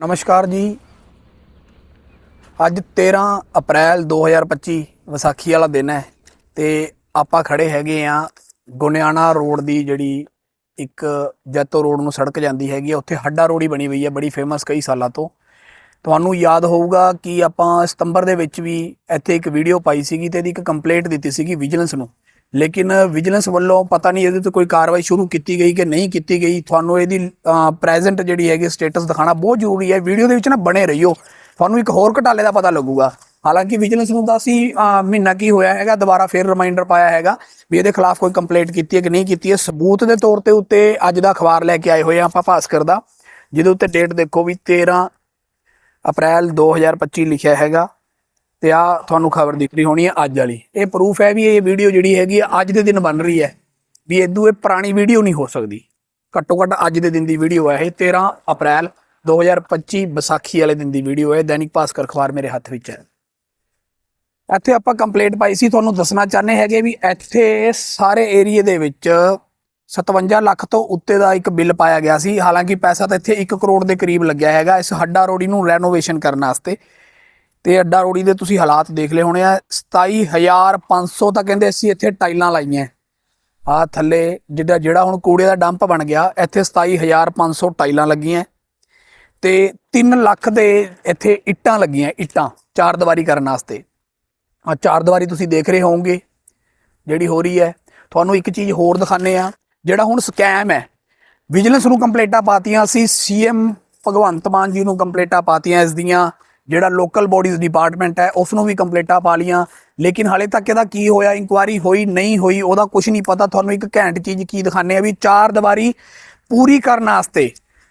ਨਮਸਕਾਰ ਜੀ। ਅੱਜ 13 ਅਪ੍ਰੈਲ 2025 ਵਿਸਾਖੀ ਵਾਲਾ ਦਿਨ ਹੈ ਤੇ ਆਪਾਂ ਖੜੇ ਹੈਗੇ ਆ ਗੁਨਿਆਣਾ ਰੋਡ ਦੀ ਜਿਹੜੀ ਇੱਕ ਜੈਤੋ ਰੋਡ ਨੂੰ ਸੜਕ ਜਾਂਦੀ ਹੈਗੀ ਆ, ਉੱਥੇ ਹੱਡਾ ਰੋਡ ਹੀ ਬਣੀ ਹੋਈ ਹੈ, ਬੜੀ ਫੇਮਸ ਕਈ ਸਾਲਾਂ ਤੋਂ। ਤੁਹਾਨੂੰ ਯਾਦ ਹੋਊਗਾ ਕਿ ਆਪਾਂ ਸਤੰਬਰ ਦੇ ਵਿੱਚ ਵੀ ਇੱਥੇ ਇੱਕ ਵੀਡੀਓ ਪਾਈ ਸੀਗੀ ਤੇ ਇਹਦੀ ਇੱਕ ਕੰਪਲੇਂਟ ਦਿੱਤੀ ਸੀਗੀ ਵਿਜੀਲੈਂਸ ਨੂੰ। ਲੇਕਿਨ ਵਿਜੀਲੈਂਸ ਵੱਲੋਂ ਪਤਾ ਨਹੀਂ ਇਹਦੇ ਤੇ ਕੋਈ ਕਾਰਵਾਈ ਸ਼ੁਰੂ ਕੀਤੀ ਗਈ ਕਿ ਨਹੀਂ ਕੀਤੀ ਗਈ। ਤੁਹਾਨੂੰ ਇਹਦੀ ਪ੍ਰੈਜ਼ੈਂਟ ਜਿਹੜੀ ਹੈਗੀ ਸਟੇਟਸ ਦਿਖਾਣਾ ਬਹੁਤ ਜ਼ਰੂਰੀ ਹੈ। ਵੀਡੀਓ ਦੇ ਵਿੱਚ ਨਾ ਬਣੇ ਰਹੀਓ। ਤੁਹਾਨੂੰ ਇੱਕ ਹੋਰ ਘਟਾਲੇ ਦਾ ਪਤਾ ਲੱਗੂਗਾ। ਹਾਲਾਂਕਿ ਵਿਜੀਲੈਂਸ ਨੂੰ ਤਾਂ ਅਸੀਂ ਮਹੀਨਾ ਕੀ ਹੋਇਆ ਹੈਗਾ, ਦੁਬਾਰਾ ਫਿਰ ਰਿਮਾਈਂਡਰ ਪਾਇਆ ਹੈਗਾ ਵੀ ਇਹਦੇ ਖਿਲਾਫ ਕੋਈ ਕੰਪਲੇਂਟ ਕੀਤੀ ਹੈ ਕਿ ਨਹੀਂ ਕੀਤੀ ਹੈ। ਸਬੂਤ ਦੇ ਤੌਰ ਤੇ ਉੱਤੇ ਅੱਜ ਦਾ ਅਖਬਾਰ ਲੈ ਕੇ ਆਏ ਹੋਏ ਆ ਆਪਾਂ ਭਾਸਕਰ ਦਾ, ਜਿਹਦੇ ਉੱਤੇ ਡੇਟ ਦੇਖੋ ਵੀ 13 ਅਪ੍ਰੈਲ 2025 ਲਿਖਿਆ ਹੈਗਾ। ਤੇ ਆ ਤੁਹਾਨੂੰ ਖਬਰ ਦਿਖ ਰਹੀ ਹੋਣੀ ਹੈ ਅੱਜ ਵਾਲੀ। ਇਹ ਪ੍ਰੂਫ ਹੈ ਵੀ ਇਹ ਵੀਡੀਓ ਜਿਹੜੀ ਹੈਗੀ ਆ, ਅੱਜ ਦੇ ਦਿਨ ਬਣ ਰਹੀ ਹੈ। ਵੀ ਇਦੋਂ ਇਹ ਪੁਰਾਣੀ ਵੀਡੀਓ ਨਹੀਂ ਹੋ ਸਕਦੀ। ਘੱਟੋ ਘੱਟ ਅੱਜ ਦੇ ਦਿਨ ਦੀ ਵੀਡੀਓ ਹੈ ਇਹ। 13 ਅਪ੍ਰੈਲ 2025 ਵਿਸਾਖੀ ਵਾਲੇ ਦਿਨ ਦੀ ਵੀਡੀਓ ਹੈ। ਦੈਨਿਕ ਭਾਸਕਰ ਅਖਬਾਰ ਮੇਰੇ ਹੱਥ ਵਿੱਚ ਹੈ। ਇੱਥੇ ਆਪਾਂ ਕੰਪਲੇਂਟ ਪਾਈ ਸੀ। ਤੁਹਾਨੂੰ ਦੱਸਣਾ ਚਾਹੁੰਦੇ ਹੈਗੇ ਵੀ ਇੱਥੇ ਸਾਰੇ ਏਰੀਏ ਦੇ ਵਿੱਚ 57 ਲੱਖ ਤੋਂ ਉੱਤੇ ਦਾ ਇੱਕ ਬਿੱਲ ਪਾਇਆ ਗਿਆ ਸੀ। ਹਾਲਾਂਕਿ ਪੈਸਾ ਤਾਂ ਇੱਥੇ 1 ਕਰੋੜ ਦੇ ਕਰੀਬ ਲੱਗਿਆ ਹੈਗਾ। ਇਸ ਹੱਡਾ ਰੋੜੀ ਨੂੰ ਰੈਨੋਵੇਸ਼ਨ ਕਰਨ ਵਾਸਤੇ ਤੇ ਅੱਡਾ ਰੋੜੀ ਦੇ ਤੁਸੀਂ ਹਾਲਾਤ ਦੇਖ ਲਏ ਹੋਣੇ ਆ। 27500 ਤਾਂ ਕਹਿੰਦੇ ਅਸੀਂ ਇੱਥੇ ਟਾਈਲਾਂ ਲਾਈਆਂ। ਆ ਥੱਲੇ ਜਿਹੜਾ ਜਿਹੜਾ ਹੁਣ ਕੂੜੇ ਦਾ ਡੰਪ ਬਣ ਗਿਆ, ਇੱਥੇ 27500 ਟਾਈਲਾਂ ਲੱਗੀਆਂ। ਤੇ 3 ਲੱਖ ਦੇ ਇੱਥੇ ਇੱਟਾਂ ਲੱਗੀਆਂ, ਇੱਟਾਂ ਚਾਰ ਦੀਵਾਰੀ ਕਰਨ ਵਾਸਤੇ। ਆ ਚਾਰ ਦੀਵਾਰੀ ਤੁਸੀਂ ਦੇਖ ਰਹੇ ਹੋਵੋਗੇ, ਜਿਹੜੀ ਹੋ ਰਹੀ ਹੈ। ਤੁਹਾਨੂੰ ਇੱਕ ਚੀਜ਼ ਹੋਰ ਦਿਖਾਣੇ ਆ ਜਿਹੜਾ ਹੁਣ ਸਕੈਮ ਹੈ। ਵਿਜੀਲੈਂਸ ਨੂੰ ਕੰਪਲੇਂਟਾਂ ਪਾਤੀਆਂ, ਅਸੀਂ ਸੀਐਮ ਭਗਵੰਤ ਮਾਨ ਜੀ ਨੂੰ ਕੰਪਲੇਂਟਾਂ ਪਾਤੀਆਂ ਇਸ ਦੀਆਂ। ਜਿਹੜਾ ਲੋਕਲ ਬੋਡੀਜ਼ ਡਿਪਾਰਟਮੈਂਟ ਹੈ ਉਸ ਨੂੰ ਵੀ ਕੰਪਲੇਂਟਾਂ ਪਾ ਲੀਆਂ ਲੇਕਿਨ ਹਾਲੇ ਤੱਕ ਇਹਦਾ ਕੀ ਹੋਇਆ ਇਨਕੁਆਇਰੀ ਹੋਈ, ਨਹੀਂ ਹੋਈ, ਉਹਦਾ ਕੁਝ ਨਹੀਂ ਪਤਾ। ਤੁਹਾਨੂੰ ਇੱਕ ਘੈਂਟ ਚੀਜ਼ ਕੀ ਦਿਖਾਣੇ ਆ ਵੀ ਚਾਰ ਦੀਵਾਰੀ ਪੂਰੀ ਕਰਨ ਵਾਸਤੇ,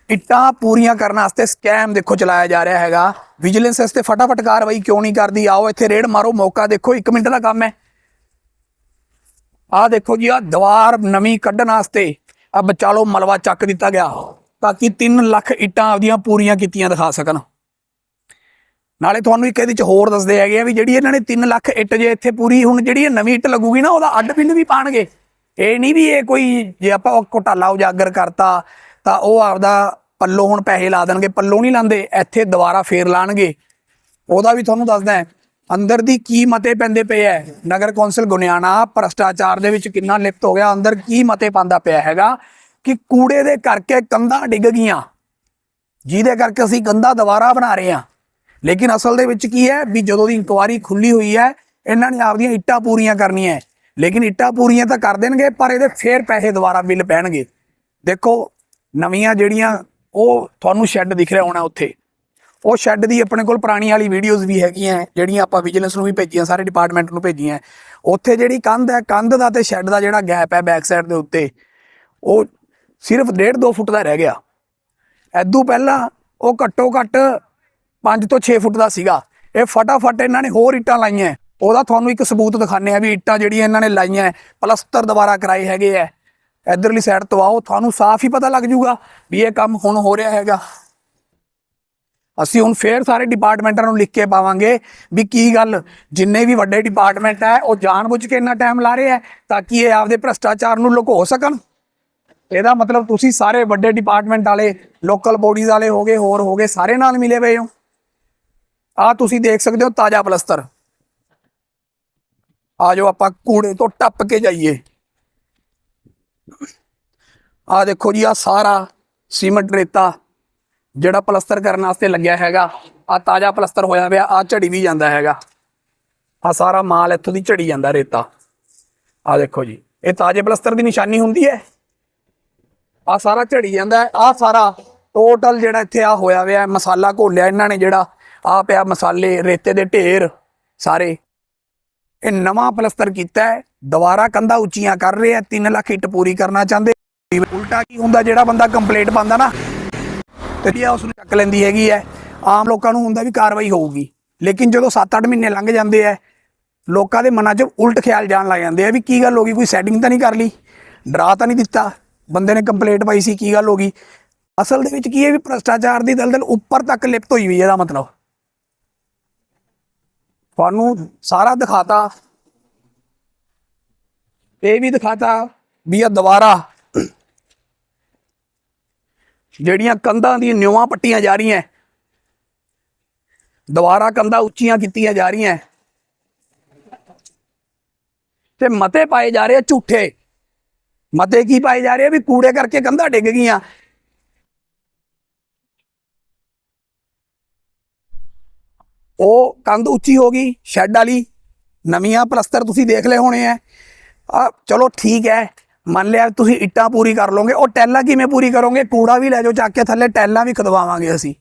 ਇੱਟਾਂ ਪੂਰੀਆਂ ਕਰਨ ਵਾਸਤੇ ਸਕੈਮ ਦੇਖੋ ਚਲਾਇਆ ਜਾ ਰਿਹਾ ਹੈਗਾ। ਵਿਜੀਲੈਂਸ ਇਸ ਤੇ ਫਟਾਫਟ ਕਾਰਵਾਈ ਕਿਉਂ ਨਹੀਂ ਕਰਦੀ? ਆਓ ਇੱਥੇ ਰੇਡ ਮਾਰੋ, ਮੌਕਾ ਦੇਖੋ 1 ਮਿੰਟ ਦਾ ਕੰਮ ਹੈ। ਆਹ ਦੇਖੋ ਜੀ ਆ ਦੀਵਾਰ ਨਵੀਂ ਕੱਢਣ ਵਾਸਤੇ ਆ ਬਚਾਲੋ, ਮਲਵਾ ਚੱਕ ਦਿੱਤਾ ਗਿਆ ਤਾਂ ਕਿ 3 ਲੱਖ ਇੱਟਾਂ ਆਪਦੀਆਂ ਪੂਰੀਆਂ ਕੀਤੀਆਂ ਦਿਖਾ ਸਕਣ। ਨਾਲੇ ਤੁਹਾਨੂੰ ਇੱਕ ਇਹਦੇ ਵਿੱਚ ਹੋਰ ਦੱਸਦੇ ਹੈਗੇ ਆ ਵੀ ਜਿਹੜੀ ਇਹਨਾਂ ਨੇ 3 ਲੱਖ ਇੱਟ ਜੇ ਇੱਥੇ ਪੂਰੀ ਹੁਣ ਜਿਹੜੀ ਇਹ ਨਵੀਂ ਇੱਟ ਲੱਗੂਗੀ ਨਾ, ਉਹਦਾ ਅੱਡ ਬਿੱਲ ਵੀ ਪਾਣਗੇ। ਇਹ ਨਹੀਂ ਵੀ ਇਹ ਕੋਈ ਜੇ ਆਪਾਂ ਘੋਟਾਲਾ ਉਜਾਗਰ ਕਰਤਾ, ਤਾਂ ਉਹ ਆਪਦਾ ਪੱਲੋ ਹੁਣ ਪੈਸੇ ਲਾ ਦੇਣਗੇ, ਪੱਲੋ ਨਹੀਂ ਲਾਉਂਦੇ ਇੱਥੇ ਦੁਬਾਰਾ ਫੇਰ ਲਾਣਗੇ। ਉਹਦਾ ਵੀ ਤੁਹਾਨੂੰ ਦੱਸਦਾ ਅੰਦਰ ਦੀ ਕੀ ਮਤੇ ਪੈਂਦੇ ਪਏ ਐ ਨਗਰ ਕੌਂਸਲ ਗੁਨਿਆਣਾ, ਭ੍ਰਸ਼ਟਾਚਾਰ ਦੇ ਵਿੱਚ ਕਿੰਨਾ ਲਿਪਤ ਹੋ ਗਿਆ, ਅੰਦਰ ਕੀ ਮਤੇ ਪਾਉਂਦਾ ਪਿਆ ਹੈਗਾ ਕਿ ਕੂੜੇ ਦੇ ਕਰਕੇ ਕੰਧਾਂ ਡਿੱਗ ਗਈਆਂ। ਜਿਹਦੇ ਕਰਕੇ ਅਸੀਂ ਕੰਧਾਂ ਦੁਬਾਰਾ ਬਣਾ ਰਹੇ ਹਾਂ। ਲੇਕਿਨ ਅਸਲ ਦੇ ਵਿੱਚ ਕੀ ਹੈ? ਵੀ ਜਦੋਂ ਦੀ ਇਨਕੁਆਰੀ ਖੁੱਲੀ ਹੋਈ ਹੈ, ਇਹਨਾਂ ਨੇ ਆਪਦੀਆਂ ਇੱਟਾਂ ਪੂਰੀਆਂ ਕਰਨੀਆਂ ਲੇਕਿਨ ਇੱਟਾਂ ਪੂਰੀਆਂ ਤਾਂ ਕਰ ਦੇਣਗੇ, ਪਰ ਇਹਦੇ ਫੇਰ ਪੈਸੇ ਦੁਬਾਰਾ ਬਿੱਲ ਪੈਣਗੇ। ਦੇਖੋ, ਨਵੀਆਂ ਜਿਹੜੀਆਂ, ਉਹ ਤੁਹਾਨੂੰ ਸ਼ੈੱਡ ਦਿਖ ਰਿਹਾ ਹੋਣਾ ਉੱਥੇ। ਉਹ ਸ਼ੈੱਡ ਦੀ ਆਪਣੇ ਕੋਲ ਪੁਰਾਣੀ ਵਾਲੀ ਵੀਡੀਓਜ਼ ਵੀ ਹੈਗੀਆਂ ਜਿਹੜੀਆਂ ਆਪਾਂ ਵਿਜੀਲੈਂਸ ਨੂੰ ਵੀ ਭੇਜੀਆਂ, ਸਾਰੇ ਡਿਪਾਰਟਮੈਂਟ ਨੂੰ ਭੇਜੀਆਂ ਉੱਥੇ ਜਿਹੜੀ ਕੰਧ ਹੈ, ਕੰਧ ਦਾ ਤੇ ਸ਼ੈੱਡ ਦਾ ਜਿਹੜਾ ਗੈਪ ਹੈ ਬੈਕ ਸਾਈਡ ਦੇ ਉੱਤੇ, ਉਹ ਸਿਰਫ 1.5 2 ਫੁੱਟ ਦਾ ਰਹਿ ਗਿਆ। ਐਦੋਂ ਪਹਿਲਾਂ ਉਹ ਘੱਟੋ ਘੱਟ 5 ਤੋਂ 6 ਫੁੱਟ ਦਾ ਸੀਗਾ। ਇਹ ਫਟਾਫਟ ਇਹਨਾਂ ਨੇ ਹੋਰ ਇੱਟਾਂ ਲਾਈਆਂ। ਉਹਦਾ ਤੁਹਾਨੂੰ ਇੱਕ ਸਬੂਤ ਦਿਖਾਣੇ ਆ ਵੀ ਇੱਟਾਂ ਜਿਹੜੀਆਂ ਇਹਨਾਂ ਨੇ ਲਾਈਆਂ, ਪਲਸਤਰ ਦੁਬਾਰਾ ਕਰਾਏ ਹੈਗੇ ਆ। ਇਧਰਲੀ ਸਾਈਡ ਤੋਂ ਆਓ, ਤੁਹਾਨੂੰ ਸਾਫ਼ ਹੀ ਪਤਾ ਲੱਗ ਜੂਗਾ ਵੀ ਇਹ ਕੰਮ ਹੁਣ ਹੋ ਰਿਹਾ ਹੈਗਾ। ਅਸੀਂ ਹੁਣ ਫੇਰ ਸਾਰੇ ਡਿਪਾਰਟਮੈਂਟਾਂ ਨੂੰ ਲਿਖ ਕੇ ਪਾਵਾਂਗੇ ਵੀ ਕੀ ਗੱਲ, ਜਿੰਨੇ ਵੀ ਵੱਡੇ ਡਿਪਾਰਟਮੈਂਟ ਹੈ ਉਹ ਜਾਣਬੁੱਝ ਕੇ ਇੰਨਾ ਟਾਈਮ ਲਾ ਰਹੇ ਹੈ ਤਾਂ ਕਿ ਇਹ ਆਪਦੇ ਭ੍ਰਸ਼ਟਾਚਾਰ ਨੂੰ ਲੁਕੋ ਸਕਣ? ਇਹਦਾ ਮਤਲਬ ਤੁਸੀਂ ਸਾਰੇ ਵੱਡੇ ਡਿਪਾਰਟਮੈਂਟ ਵਾਲੇ ਲੋਕਲ ਬੋਡੀਜ਼ ਵਾਲੇ ਹੋਗੇ ਹੋਰ ਹੋਗੇ ਸਾਰੇ ਨਾਲ ਮਿਲੇ ਹੋਏ ਹੋ। ਆ ਤੁਸੀਂ ਦੇਖ ਸਕਦੇ ਹੋ ਤਾਜ਼ਾ ਪਲਸਤਰ। ਆ ਜਾਓ ਆਪਾਂ ਕੂੜੇ ਤੋਂ ਟੱਪ ਕੇ ਜਾਈਏ। ਆ ਦੇਖੋ ਜੀ, ਆ ਸਾਰਾ ਸੀਮੈਂਟ ਰੇਤਾ ਜਿਹੜਾ ਪਲਸਤਰ ਕਰਨ ਵਾਸਤੇ ਲੱਗਿਆ ਹੈਗਾ, ਆ ਤਾਜ਼ਾ ਪਲਸਤਰ ਹੋਇਆ ਪਿਆ, ਆ ਝੜੀ ਵੀ ਜਾਂਦਾ ਹੈਗਾ। ਆ ਸਾਰਾ ਮਾਲ ਇੱਥੋਂ ਦੀ ਝੜੀ ਜਾਂਦਾ ਰੇਤਾ। ਆ ਦੇਖੋ ਜੀ, ਇਹ ਤਾਜ਼ੇ ਪਲਸਤਰ ਦੀ ਨਿਸ਼ਾਨੀ ਹੁੰਦੀ ਹੈ। ਆ ਸਾਰਾ ਝੜੀ ਜਾਂਦਾ ਹੈ, ਆ ਸਾਰਾ ਟੋਟਲ ਜਿਹੜਾ ਇੱਥੇ ਆ ਹੋਇਆ ਹੋਇਆ ਮਸਾਲਾ ਘੋਲਿਆ ਇਹਨਾਂ ਨੇ ਜਿਹੜਾ ਆ ਪਿਆ ਮਸਾਲੇ, ਰੇਤੇ ਦੇ ਢੇਰ ਸਾਰੇ। ਇਹ ਨਵਾਂ ਪਲਸਤਰ ਕੀਤਾ ਹੈ। ਦੁਬਾਰਾ ਕੰਧਾਂ ਉੱਚੀਆਂ ਕਰ ਰਹੇ ਆ 3 ਲੱਖ ਇੱਟ ਪੂਰੀ ਕਰਨਾ ਚਾਹੁੰਦੇ। ਉਲਟਾ ਕੀ ਹੁੰਦਾ? ਜਿਹੜਾ ਬੰਦਾ ਕੰਪਲੇਂਟ ਪਾਉਂਦਾ ਨਾ, ਤੇ ਇਹ ਉਸ ਨੂੰ ਚੱਕ ਲੈਂਦੀ ਹੈਗੀ ਹੈ। ਆਮ ਲੋਕਾਂ ਨੂੰ ਹੁੰਦਾ ਵੀ ਕਾਰਵਾਈ ਹੋਊਗੀ। ਲੇਕਿਨ ਜਦੋਂ 7-8 ਮਹੀਨੇ ਲੰਘ ਜਾਂਦੇ ਆ ਲੋਕਾਂ ਦੇ ਮਨਾਂ 'ਚ ਉਲਟ ਖਿਆਲ ਜਾਣ ਲੱਗ ਜਾਂਦੇ ਆ ਵੀ ਕੀ ਗੱਲ ਹੋ ਗਈ? ਕੋਈ ਸੈਟਿੰਗ ਤਾਂ ਨਹੀਂ ਕਰ ਲਈ? ਡਰਾ ਤਾਂ ਨਹੀਂ ਦਿੱਤਾ? ਬੰਦੇ ਨੇ ਕੰਪਲੇਂਟ ਪਾਈ ਸੀ, ਕੀ ਗੱਲ ਹੋ ਗਈ? ਅਸਲ ਦੇ ਵਿੱਚ ਕੀ ਹੈ ਵੀ ਭ੍ਰਸ਼ਟਾਚਾਰ ਦੀ ਦਲਦਲ ਉੱਪਰ ਤੱਕ ਲਿਪਤ ਹੋਈ ਹੋਈ ਹੈ, ਇਹਦਾ ਮਤਲਬ। ਤੁਹਾਨੂੰ ਸਾਰਾ ਦਿਖਾਤਾ। ਇਹ ਵੀ ਦਿਖਾਤਾ ਵੀ ਆ ਦੁਬਾਰਾ ਜਿਹੜੀਆਂ ਕੰਧਾਂ ਦੀਆਂ ਨਿਉਆਂ ਪੱਟੀਆਂ ਜਾ ਰਹੀਆਂ। ਦੁਬਾਰਾ ਕੰਧਾਂ ਉੱਚੀਆਂ ਕੀਤੀਆਂ ਜਾ ਰਹੀਆਂ। ਤੇ ਮਤੇ ਪਾਏ ਜਾ ਰਹੇ ਝੂਠੇ। ਮਤੇ ਕੀ ਪਾਏ ਜਾ ਰਹੇ ਵੀ ਕੂੜੇ ਕਰਕੇ ਕੰਧਾਂ ਡਿੱਗ ਗਈਆਂ। ਉਹ ਕੰਧ ਉੱਚੀ ਹੋ ਗਈ ਸ਼ੈੱਡ ਵਾਲੀ, ਨਵੀਆਂ ਪਲਸਤਰ ਤੁਸੀਂ ਦੇਖ ਲਏ ਹੋਣੇ ਆ ਆ, ਚਲੋ ਠੀਕ ਹੈ ਮੰਨ ਲਿਆ ਤੁਸੀਂ ਇੱਟਾਂ ਪੂਰੀ ਕਰ ਲਓਗੇ, ਉਹ ਟੈਲਾਂ ਕਿਵੇਂ ਪੂਰੀ ਕਰੋਗੇ? ਕੂੜਾ ਵੀ ਲੈ ਜਾਓ, ਚੱਕ ਕੇ ਥੱਲੇ ਟੈਲਾਂ ਵੀ ਖਦਵਾਵਾਂਗੇ ਅਸੀਂ।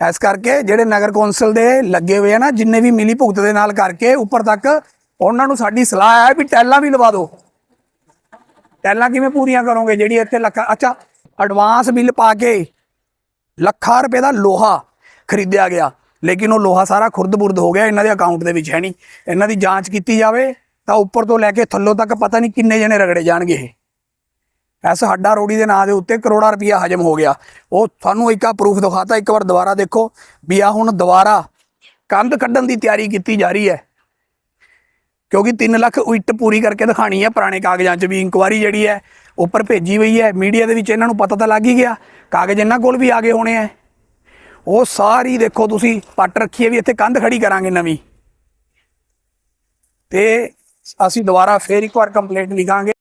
ਇਸ ਕਰਕੇ ਜਿਹੜੇ ਨਗਰ ਕੌਂਸਲ ਦੇ ਲੱਗੇ ਹੋਏ ਆ ਨਾ, ਜਿੰਨੇ ਵੀ ਮਿਲੀ ਭੁਗਤ ਦੇ ਨਾਲ ਕਰਕੇ ਉੱਪਰ ਤੱਕ, ਉਹਨਾਂ ਨੂੰ ਸਾਡੀ ਸਲਾਹ ਹੈ ਵੀ ਟੈਲਾਂ ਵੀ ਲਵਾ ਦਿਓ। ਟੈਲਾਂ ਕਿਵੇਂ ਪੂਰੀਆਂ ਕਰੋਗੇ? ਜਿਹੜੀ ਇੱਥੇ ਲੱਖਾਂ, ਅੱਛਾ ਐਡਵਾਂਸ ਬਿੱਲ ਪਾ ਕੇ ਲੱਖਾਂ ਰੁਪਏ ਦਾ ਲੋਹਾ ਖਰੀਦਿਆ ਗਿਆ। ਲੇਕਿਨ ਉਹ ਲੋਹਾ ਸਾਰਾ ਖੁਰਦ-ਬੁਰਦ ਹੋ ਗਿਆ, ਇਹਨਾਂ ਦੇ ਅਕਾਊਂਟ ਦੇ ਵਿੱਚ ਹੈ ਨਹੀਂ। ਇਹਨਾਂ ਦੀ ਜਾਂਚ ਕੀਤੀ ਜਾਵੇ, ਤਾਂ ਉੱਪਰ ਤੋਂ ਲੈ ਕੇ ਥੱਲੋਂ ਤੱਕ ਪਤਾ ਨਹੀਂ ਕਿੰਨੇ ਜਣੇ ਰਗੜੇ ਜਾਣਗੇ ਇਹ। ਐਸ ਹੱਡਾ ਰੋੜੀ ਦੇ ਨਾਂ ਦੇ ਉੱਤੇ ਕਰੋੜਾ ਰੁਪਇਆ ਹਜਮ ਹੋ ਗਿਆ। ਉਹ ਤੁਹਾਨੂੰ ਇੱਕ ਆ ਪ੍ਰੂਫ ਦਿਖਾਤਾ, ਇੱਕ ਵਾਰ ਦੁਬਾਰਾ ਦੇਖੋ ਵੀ ਆ ਹੁਣ ਦੁਬਾਰਾ ਕੰਧ ਕੱਢਣ ਦੀ ਤਿਆਰੀ ਕੀਤੀ ਜਾ ਰਹੀ ਹੈ। ਕਿਉਂਕਿ 3 ਲੱਖ ਇੱਟ ਪੂਰੀ ਕਰਕੇ ਦਿਖਾਣੀ ਹੈ ਪੁਰਾਣੇ ਕਾਗਜ਼ਾਂ 'ਚ ਵੀ ਇਨਕੁਆਰੀ ਜਿਹੜੀ ਹੈ, ਉੱਪਰ ਭੇਜੀ ਹੋਈ ਹੈ। ਮੀਡੀਆ ਦੇ ਵਿੱਚ ਇਹਨਾਂ ਨੂੰ ਪਤਾ ਤਾਂ ਲੱਗ ਹੀ ਗਿਆ। ਕਾਗਜ਼ ਇਹਨਾਂ ਕੋਲ ਵੀ ਆ ਗਏ ਹੋਣੇ ਆ ਉਹ ਸਾਰੀ ਦੇਖੋ ਤੁਸੀਂ, ਪੱਟ ਰੱਖੀ ਹੈ ਵੀ ਇੱਥੇ ਕੰਧ ਖੜੀ ਕਰਾਂਗੇ ਨਵੀਂ। ਤੇ ਅਸੀਂ ਦੁਬਾਰਾ ਫੇਰ ਇੱਕ ਵਾਰ ਕੰਪਲੇਂਟ ਲਿਖਾਂਗੇ।